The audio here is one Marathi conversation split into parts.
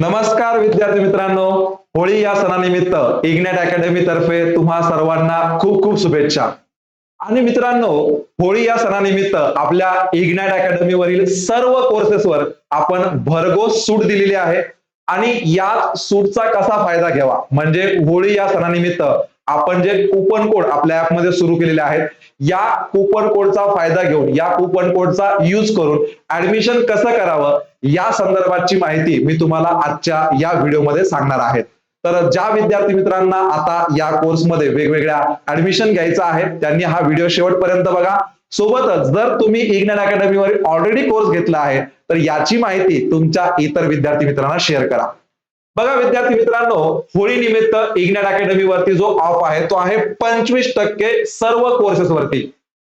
नमस्कार विद्यार्थी मित्रांनो होळी या सणानिमित्त इग्नॅट अकॅडमी तर्फे तुम्हा सर्वांना खूप खूप शुभेच्छा. आणि मित्रांनो होळी या सणानिमित्त आपल्या इग्नेट अकॅडमीवरील सर्व कोर्सेसवर आपण भरघोस सूट दिलेली आहे. आणि या सूटचा कसा फायदा घ्यावा? म्हणजे होळी या सणानिमित्त आपण जे कुपन कोड आपल्या ऍपमध्ये सुरू केलेले आहेत या कुपन कोडचा फायदा घेऊन या कुपन कोडचा यूज करून ऍडमिशन कसं करावं या संदर्भाची माहिती मी तुम्हाला आजच्या या व्हिडिओमध्ये सांगणार आहे. तर ज्या विद्यार्थी मित्रांना आता या कोर्समध्ये वेगवेगळ्या ऍडमिशन घ्यायचं आहे त्यांनी हा व्हिडिओ शेवटपर्यंत बघा. सोबतच जर तुम्ही इग्नॅट अकॅडमीवर ऑलरेडी कोर्स घेतला आहे तर याची माहिती तुमच्या इतर विद्यार्थी मित्रांना शेअर करा. बघा विद्यार्थी मित्रांनो होळी निमित्त इग्नॅट अकॅडमी वरती जो ऑफ आहे तो आहे पंचवीस टक्के सर्व कोर्सेस वरती.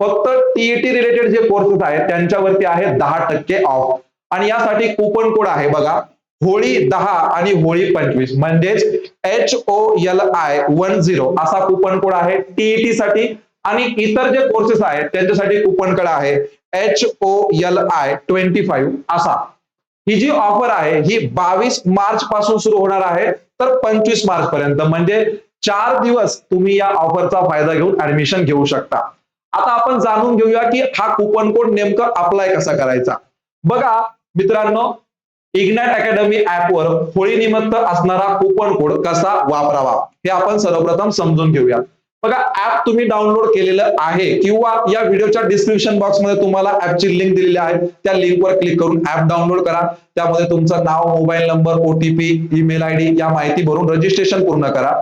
फक्त टीईटी रिलेटेड जे कोर्सेस आहेत त्यांच्यावरती आहे दहा टक्के ऑफ आणि यासाठी कुपन कोड आहे बघा होळी दहा आणि होळी पंचवीस. म्हणजेच H O L I one zero असा कुपन कोड आहे टीईटी साठी. आणि इतर जे कोर्सेस आहेत त्यांच्यासाठी कुपन कोड आहे H O L I twenty five असा. ही जी ऑफर आहे ही बावीस मार्च पासून सुरू होणार आहे तर पंचवीस मार्च पर्यंत. म्हणजे चार दिवस तुम्ही या ऑफरचा फायदा घेऊन ऍडमिशन घेऊ शकता. आता आपण जाणून घेऊया की हा कुपन कोड नेमकं अप्लाय कसा करायचा. बघा मित्रांनो इग्नॅट अकॅडमी ऍपवर होळी निमित्त असणारा कुपन कोड कसा वापरावा हे आपण सर्वप्रथम समजून घेऊया. बघा ऍप तुम्ही डाउनलोड केलेलं आहे किंवा या व्हिडिओच्या डिस्क्रिप्शन बॉक्समध्ये तुम्हाला ऍपची लिंक दिलेली आहे. त्या लिंकवर क्लिक करून ऍप डाउनलोड करा. त्यामध्ये तुमचं नाव mobile number OTP email ID या माहिती भरून रजिस्ट्रेशन पूर्ण करा.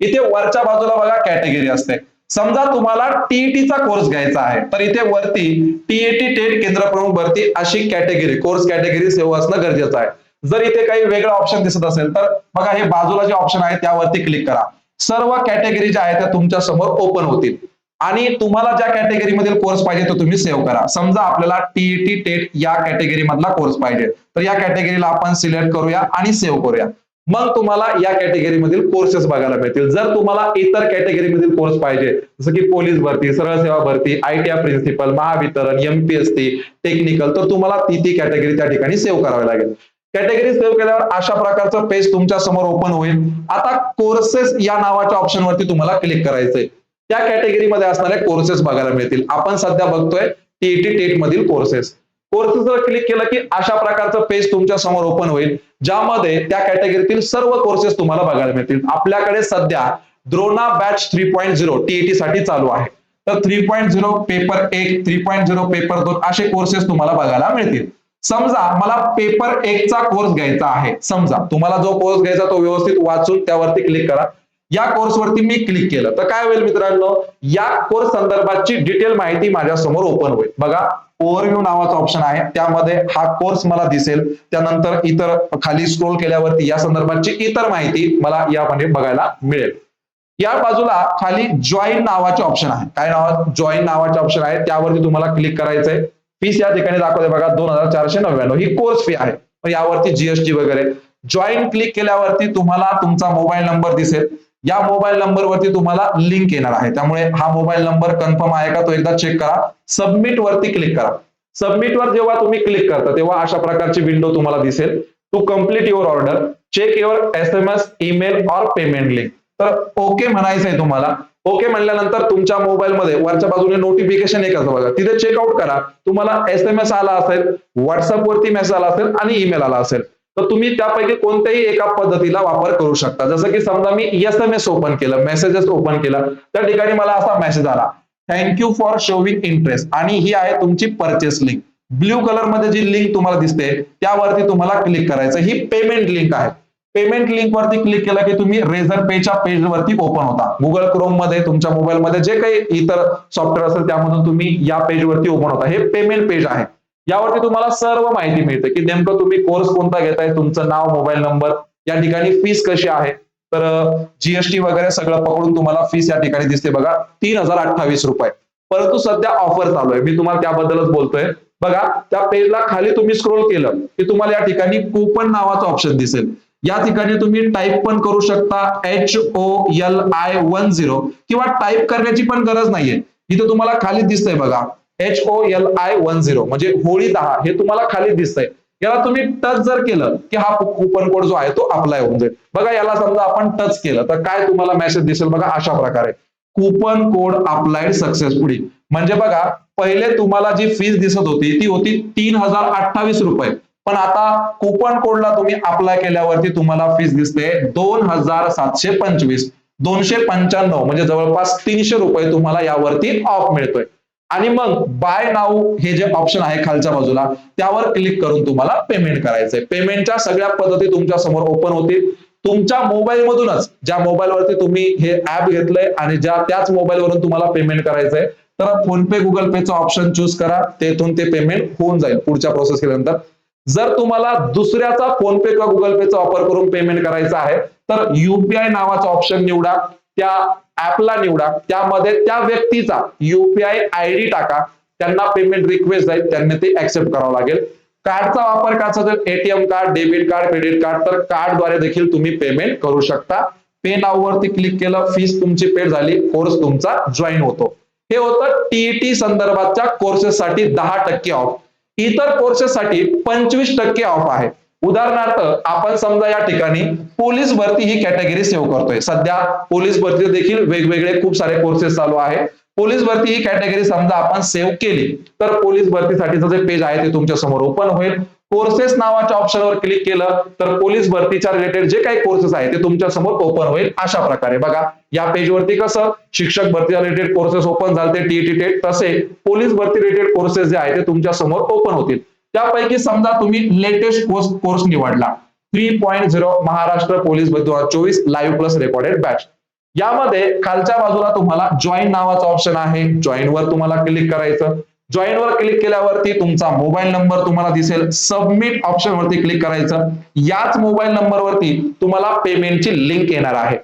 इथे वरच्या बाजूला बघा कॅटेगरी असते. समजा तुम्हाला टीईटीचा कोर्स घ्यायचा आहे तर इथे वरती टीएटी टेट केंद्र प्रमुख भरती अशी कॅटेगरी कोर्स कॅटेगरी सेवा असणं गरजेचं आहे. जर इथे काही वेगळं ऑप्शन दिसत असेल तर बघा हे बाजूला जे ऑप्शन आहे त्यावरती क्लिक करा. सर्व कॅटेगरी ज्या आहेत त्या तुमच्यासमोर ओपन होतील. आणि तुम्हाला ज्या कॅटेगरी मधील कोर्स पाहिजे तो तुम्ही सेव्ह करा. समजा आपल्याला टीईटी टेट या कॅटेगरी मधला कोर्स पाहिजे. तर या कॅटेगरीला आपण सिलेक्ट करूया आणि सेव्ह करूया. मग तुम्हाला या कॅटेगरी मधील कोर्सेस बघायला मिळतील. जर तुम्हाला इतर कॅटेगरी मधील कोर्स पाहिजे जसं की पोलीस भरती सरळ सेवा भरती ITI principal Mahavitaran MPSC technical तर तुम्हाला ती ती कॅटेगरी त्या ठिकाणी सेव्ह करावी लागेल. कॅटेगरी सेव्ह केल्यावर अशा प्रकारचं पेज तुमच्यासमोर ओपन होईल. आता कोर्सेस या नावाच्या ऑप्शन वरती तुम्हाला क्लिक करायचंय. त्या कॅटेगरीमध्ये असणारे कोर्सेस बघायला मिळतील. आपण सध्या बघतोय टीईटी टेट मधील कोर्सेस कोर्सेसवर क्लिक केलं की अशा प्रकारचं पेज तुमच्यासमोर ओपन होईल ज्यामध्ये त्या कॅटेगरीतील सर्व कोर्सेस तुम्हाला बघायला मिळतील. आपल्याकडे सध्या Drona batch three point zero TET साठी चालू आहे. तर थ्री पॉईंट झिरो पेपर एक थ्री पॉईंट झिरो पेपर दोन असे कोर्सेस तुम्हाला बघायला मिळतील. समजा मला पेपर एक चा कोर्स घ्यायचा आहे. समजा तुम्हाला जो कोर्स घ्यायचा तो व्यवस्थित वाचून त्यावरती क्लिक करा. या कोर्सवरती मी क्लिक केलं. तर काय होईल मित्रांनो? या कोर्स संदर्भाची डिटेल माहिती माझ्यासमोर ओपन होईल. बघा ओव्हरव्ह्यू नावाचा ऑप्शन आहे. त्यामध्ये हा कोर्स मला दिसेल. त्यानंतर इतर खाली स्क्रोल केल्यावरती या संदर्भाची इतर माहिती मला यामध्ये बघायला मिळेल. या बाजूला खाली जॉईन नावाचे ऑप्शन आहे. काय नाव? जॉईन नावाचे ऑप्शन आहे. त्यावरती तुम्हाला क्लिक करायचंय. फीस या ठिकाणी दाखवते बघा दोन हजार चारशे नव्याण्णव. ही कोर्स फी आहे. मग यावरती जीएसटी वगैरे. जॉईन क्लिक केल्यावरती तुम्हाला तुमचा मोबाईल नंबर दिसेल. या मोबाईल नंबरवरती तुम्हाला लिंक येणार आहे. त्यामुळे हा मोबाईल नंबर कन्फर्म आहे का तो एकदा चेक करा. सबमिट वरती क्लिक करा. सबमिट वर जेव्हा तुम्ही क्लिक करता तेव्हा अशा प्रकारची विंडो तुम्हाला दिसेल. To complete your order check your S M S email और पेमेंट लिंक तर ओके म्हणायचं आहे तुम्हाला. ओके म्हणल्यानंतर तुमच्या मोबाईलमध्ये वरच्या बाजूने नोटिफिकेशन एक असं बघा. तिथे चेकआउट करा. तुम्हाला एस एम एस आला असेल व्हॉट्सअप वरती मेसेज आला असेल आणि ईमेल आला असेल. तर तुम्ही त्यापैकी कोणत्याही एका पद्धतीला वापर करू शकता. जसं की समजा मी एस एम एस ओपन केलं मेसेजेस ओपन केलं त्या ठिकाणी मला असा मेसेज आला. थँक्यू फॉर शोविंग इंटरेस्ट आणि ही आहे तुमची परचेस लिंक ब्ल्यू कलरमध्ये जी लिंक तुम्हाला दिसते त्यावरती तुम्हाला क्लिक करायचं. ही पेमेंट लिंक आहे. पेमेंट लिंक वरती क्लिक केलं की तुम्ही रेझर पेच्या पेज वरती ओपन होता. गुगल क्रोममध्ये तुमच्या मोबाईल मध्ये जे काही इतर सॉफ्टवेअर असेल त्यामधून तुम्ही या पेज वरती ओपन होता. हे पेमेंट पेज आहे. यावरती तुम्हाला सर्व माहिती मिळते की नेमकं तुम्ही कोर्स कोणता घेताय तुमचं नाव मोबाईल नंबर या ठिकाणी फीस कशी आहे. तर जीएसटी वगैरे सगळं पकडून तुम्हाला फीस या ठिकाणी दिसते बघा. तीन हजार अठ्ठावीस रुपये. परंतु सध्या ऑफर चालू आहे. मी तुम्हाला त्याबद्दलच बोलतोय. बघा त्या पेजला खाली तुम्ही स्क्रोल केलं की तुम्हाला या ठिकाणी कुपन नावाचं ऑप्शन दिसेल. या ठिकाणी तुम्ही टाईप पण करू शकता H O L I one zero किंवा टाईप करण्याची पण गरज नाहीये. इथे तुम्हाला खाली दिसतंय बघा H O L I one zero म्हणजे होळी दहा हे तुम्हाला खाली दिसतंय. याला तुम्ही टच जर केलं की हा कुपन कोड जो आहे तो अप्लाय होऊन जाईल बघा याला समजा आपण टच केलं तर काय तुम्हाला मेसेज दिसेल बघा अशा प्रकारे. कुपन कोड अप्लाइड सक्सेसफुली म्हणजे बघा पहिले तुम्हाला जी फीस दिसत होती ती होती तीन हजार अठ्ठावीस रुपये. पण आता कुपन कोडला तुम्ही अप्लाय केल्यावरती तुम्हाला फीस दिसते दोन हजार सातशे पंचवीस दोनशे पंच्याण्णव म्हणजे जवळपास तीनशे रुपये तुम्हाला यावरती ऑफ मिळतोय. आणि मग बाय नाव हे जे ऑप्शन आहे खालच्या बाजूला त्यावर क्लिक करून तुम्हाला पेमेंट करायचंय. पेमेंटच्या सगळ्या पद्धती तुमच्यासमोर ओपन होतील. तुमच्या मोबाईल मधूनच ज्या मोबाईलवरती तुम्ही हे ऍप घेतलंय आणि ज्या त्याच मोबाईलवरून तुम्हाला पेमेंट करायचंय तर फोन पे गुगल पेचं ऑप्शन चूज करा. तेथून ते पेमेंट होऊन जाईल पुढच्या प्रोसेस केल्यानंतर. जर तुम्हाला दुसऱ्याचा फोनपे किंवा गुगल पेचा वापर करून पेमेंट करायचा आहे तर युपीआय नावाचा ऑप्शन निवडा त्या ऍपला निवडा त्यामध्ये त्या व्यक्तीचा युपीआय आय डी टाका त्यांना पेमेंट रिक्वेस्ट जाईल त्यांनी ते ऍक्सेप्ट करावं लागेल. कार्डचा वापर करायचा जर ATM card debit card credit card तर कार्डद्वारे देखील तुम्ही पेमेंट करू शकता. पे नाववरती क्लिक केलं फीस तुमची पेड झाली कोर्स तुमचा जॉईन होतो. हे होतं टीईटी संदर्भातच्या कोर्सेससाठी दहा टक्के ऑफ इतर कोर्सेससाठी पंचवीस टक्के ऑफ आहे. उदाहरणार्थ आपण समजा या ठिकाणी पोलीस भरती ही कॅटेगरी सेव्ह करतोय. सध्या पोलीस भरती देखील वेगवेगळे खूप सारे कोर्सेस चालू आहे पोलीस भरती ही कॅटेगरी समजा आपण सेव्ह केली तर पोलीस भरतीसाठीचं जे पेज आहे ते तुमच्यासमोर ओपन होईल. कोर्सेस नावाच्या ऑप्शनवर क्लिक केलं तर पोलीस भरतीच्या रिलेटेड जे काही कोर्सेस आहेत ते तुमच्यासमोर ओपन होईल अशा प्रकारे. बघा या पेजवरती कसं? शिक्षक भरतीच्या रिलेटेड कोर्सेस ओपन झाले टीईटी टेट तसे. पोलीस भरती रिलेटेड कोर्सेस जे आहे ते तुमच्यासमोर ओपन होतील. त्यापैकी समजा तुम्ही लेटेस्ट कोर्स कोर्स निवडला. Three point zero Maharashtra police दोन हजार चोवीस लाईव्ह प्लस रेकॉर्डेड बॅच यामध्ये खालच्या बाजूला तुम्हाला जॉईन नावाचा ऑप्शन आहे. जॉईन वर तुम्हाला क्लिक करायचं. जॉईन वर क्लिक केल्यावरती तुमचा मोबाईल नंबर तुम्हाला दिसेल. सबमिट ऑप्शन वरती क्लिक करायचं. याच मोबाईल नंबर वरती तुम्हाला पेमेंटची लिंक येणार आहे.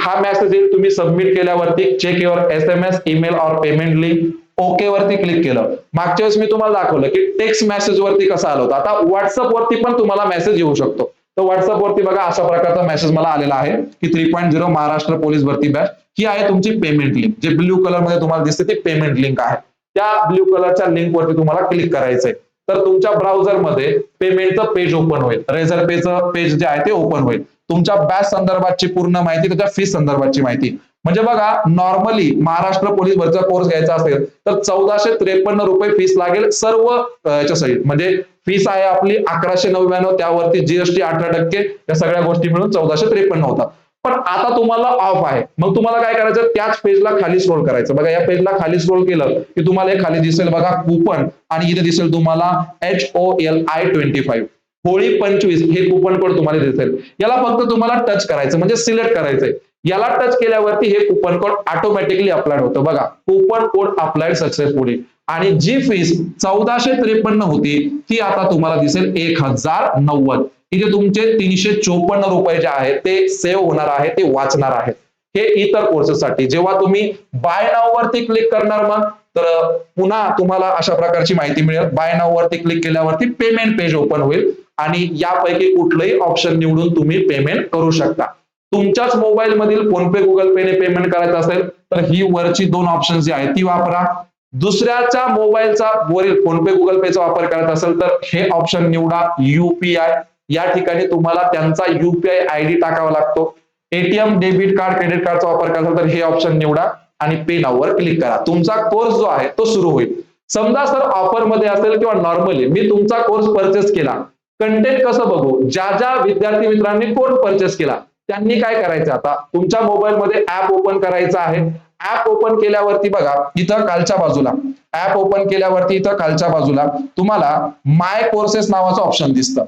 हा मेसेज येईल. तुम्ही सबमिट केल्यावरती check your S M S email और पेमेंट लिंक ओके वरती क्लिक केलं. मागच्या वेळेस मी तुम्हाला दाखवलं की टेक्स्ट मेसेज वरती कसा आला होता. आता व्हॉट्सअप वरती पण तुम्हाला मेसेज येऊ शकतो. तर व्हॉट्सअप वरती बघा अशा प्रकारचा मेसेज मला आलेला आहे की three point zero Maharashtra police भरती बॅच ही आहे तुमची पेमेंट लिंक जे ब्ल्यू कलरमध्ये तुम्हाला दिसते ती पेमेंट लिंक आहे. त्या ब्ल्यू कलरच्या लिंक वरती तुम्हाला क्लिक करायचंय. तर तुमच्या ब्राउझरमध्ये पेमेंटचं पेज ओपन होईल. रेझर पेचं पेज जे आहे ते ओपन होईल. तुमच्या बॅच संदर्भातची पूर्ण माहिती त्याच्या फीस संदर्भातची माहिती. म्हणजे बघा नॉर्मली महाराष्ट्र पोलीस भरतीचा कोर्स घ्यायचा असेल तर चौदाशे त्रेपन्न रुपये फीस लागेल सर्व याच्यासाठी म्हणजे फीस आहे आपली अकराशे नव्याण्णव त्यावरती जीएसटी अठरा टक्के या सगळ्या गोष्टी मिळून चौदाशे त्रेपन्न होतात. पण आता तुम्हाला ऑफ आहे. मग तुम्हाला काय करायचं? त्याच पेजला खाली स्क्रोल करायचं. बघा या पेजला खाली स्क्रोल केलं की तुम्हाला हे खाली दिसेल बघा कुपन आणि इथे दिसेल तुम्हाला H O L I twenty five Holi पंचवीस हे कुपन कोड तुम्हाला दिसेल. याला फक्त तुम्हाला टच करायचं म्हणजे सिलेक्ट करायचंय. याला टच केल्यावरती हे कुपन कोड ऑटोमॅटिकली अप्लाइड होतं. बघा कुपन कोड अप्लाइड सक्सेसफुली आणि जी फीस चौदाशे त्रेपन्न होती ती आता तुम्हाला दिसेल एक हजार नव्वद. इथे तुमचे तीनशे चोपन्न रुपये जे आहेत ते सेव्ह होणार आहे ते वाचणार आहेत. हे इतर कोर्सेससाठी जेव्हा तुम्ही बाय नाव वरती क्लिक करणार मग तर पुन्हा तुम्हाला अशा प्रकारची माहिती मिळेल. बाय नाव वरती क्लिक केल्यावरती पेमेंट पेज ओपन होईल आणि यापैकी कुठलंही ऑप्शन निवडून तुम्ही पेमेंट करू शकता. तुमच्याच मोबाईल मधील फोनपे गुगल पे ने पेमेंट करायचं असेल तर ही वरची दोन ऑप्शन जी आहेत ती वापरा. दुसऱ्याच्या मोबाईलचा वरील फोनपे गुगल पेचा वापर करायचा असेल तर हे ऑप्शन निवडा. युपीआय या ठिकाणी तुम्हाला त्यांचा युपीआय आयडी टाकावा लागतो. एटीएम डेबिट कार्ड क्रेडिट कार्डचा वापर करायचा तर हे ऑप्शन निवडा आणि पे नाववर क्लिक करा. तुमचा कोर्स जो आहे तो सुरू होईल. समजा सर ऑफरमध्ये असेल किंवा नॉर्मली मी तुमचा कोर्स परचेस केला. कंटेंट कसं बघू? ज्या ज्या विद्यार्थी मित्रांनी कोर्स परचेस केला त्यांनी काय करायचं आता? तुमच्या मोबाईलमध्ये ऍप ओपन करायचं आहे. ऍप ओपन केल्यावरती बघा इथं कालच्या बाजूला. ऍप ओपन केल्यावरती इथं खालच्या बाजूला तुम्हाला माय कोर्सेस नावाचं ऑप्शन दिसतं.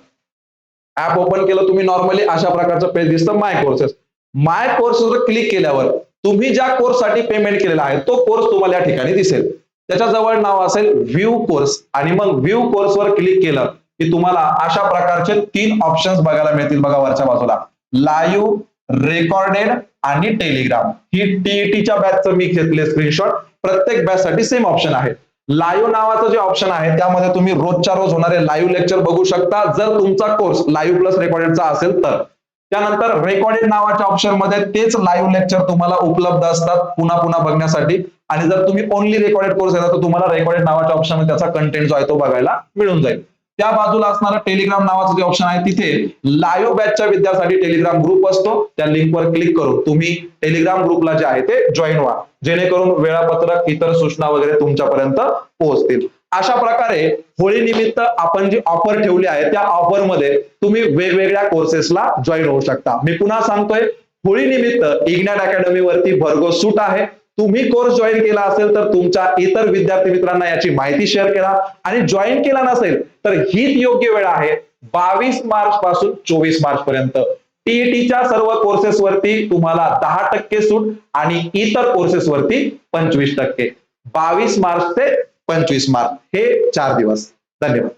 ऍप ओपन केलं तुम्ही नॉर्मली अशा प्रकारचं पेज दिसतं माय कोर्सेस माय कोर्सवर क्लिक केल्यावर तुम्ही ज्या कोर्ससाठी पेमेंट केलेला आहे तो कोर्स तुम्हाला या ठिकाणी दिसेल. त्याच्याजवळ नाव असेल व्ह्यू कोर्स आणि मग व्ह्यू कोर्सवर क्लिक केलं की तुम्हाला अशा प्रकारचे तीन ऑप्शन्स बघायला मिळतील बघा वरच्या बाजूला. लाईव्ह रेकॉर्डेड आणि टेलिग्राम ही टीईटीच्या बॅचचं मी घेतले स्क्रीनशॉट प्रत्येक बॅच साठी सेम ऑप्शन आहे. लाईव्ह नावाचं जे ऑप्शन आहे त्यामध्ये तुम्ही रोजच्या रोज होणारे लाईव्ह लेक्चर बघू शकता. जर तुमचा कोर्स लाईव्ह प्लस रेकॉर्डेडचा असेल तर. त्यानंतर रेकॉर्डेड नावाच्या ऑप्शनमध्ये तेच लाईव्ह लेक्चर तुम्हाला उपलब्ध असतात पुन्हा पुन्हा बघण्यासाठी. आणि जर तुम्ही ओनली रेकॉर्डेड कोर्स घेता तर तुम्हाला रेकॉर्डेड नावाच्या ऑप्शनमध्ये त्याचा कंटेंट जो आहे तो बघायला मिळून जाईल. त्या बाजूला असणारा टेलिग्राम नावाचं जे ऑप्शन आहे तिथे लाईव्ह बॅचच्या विद्यार्थ्यांसाठी टेलिग्राम ग्रुप असतो. त्या लिंकवर क्लिक करून तुम्ही टेलिग्राम ग्रुपला जे आहे ते जॉईन व्हा. जेणेकरून वेळापत्रक इतर सूचना वगैरे तुमच्यापर्यंत पोहोचतील. अशा प्रकारे होळी निमित्त आपण जी ऑफर ठेवली आहे त्या ऑफरमध्ये तुम्ही वेगवेगळ्या कोर्सेसला जॉईन होऊ शकता. मी पुन्हा सांगतोय होळी निमित्त इग्नॅट अकॅडमी वरती भरघोस सूट आहे. तुम्ही कोर्स जॉईन केला असेल तर तुमच्या इतर विद्यार्थी मित्रांना याची माहिती शेअर करा. आणि जॉईन केला नसेल तर हीच योग्य वेळ आहे बावीस मार्च पासून चोवीस मार्च पर्यंत. टीईटीच्या सर्व कोर्सेस वरती तुम्हाला दहा टक्के सूट आणि इतर कोर्सेस वरती पंचवीस टक्के. बावीस मार्च ते पंचवीस मार्च. हे चार दिवस. धन्यवाद.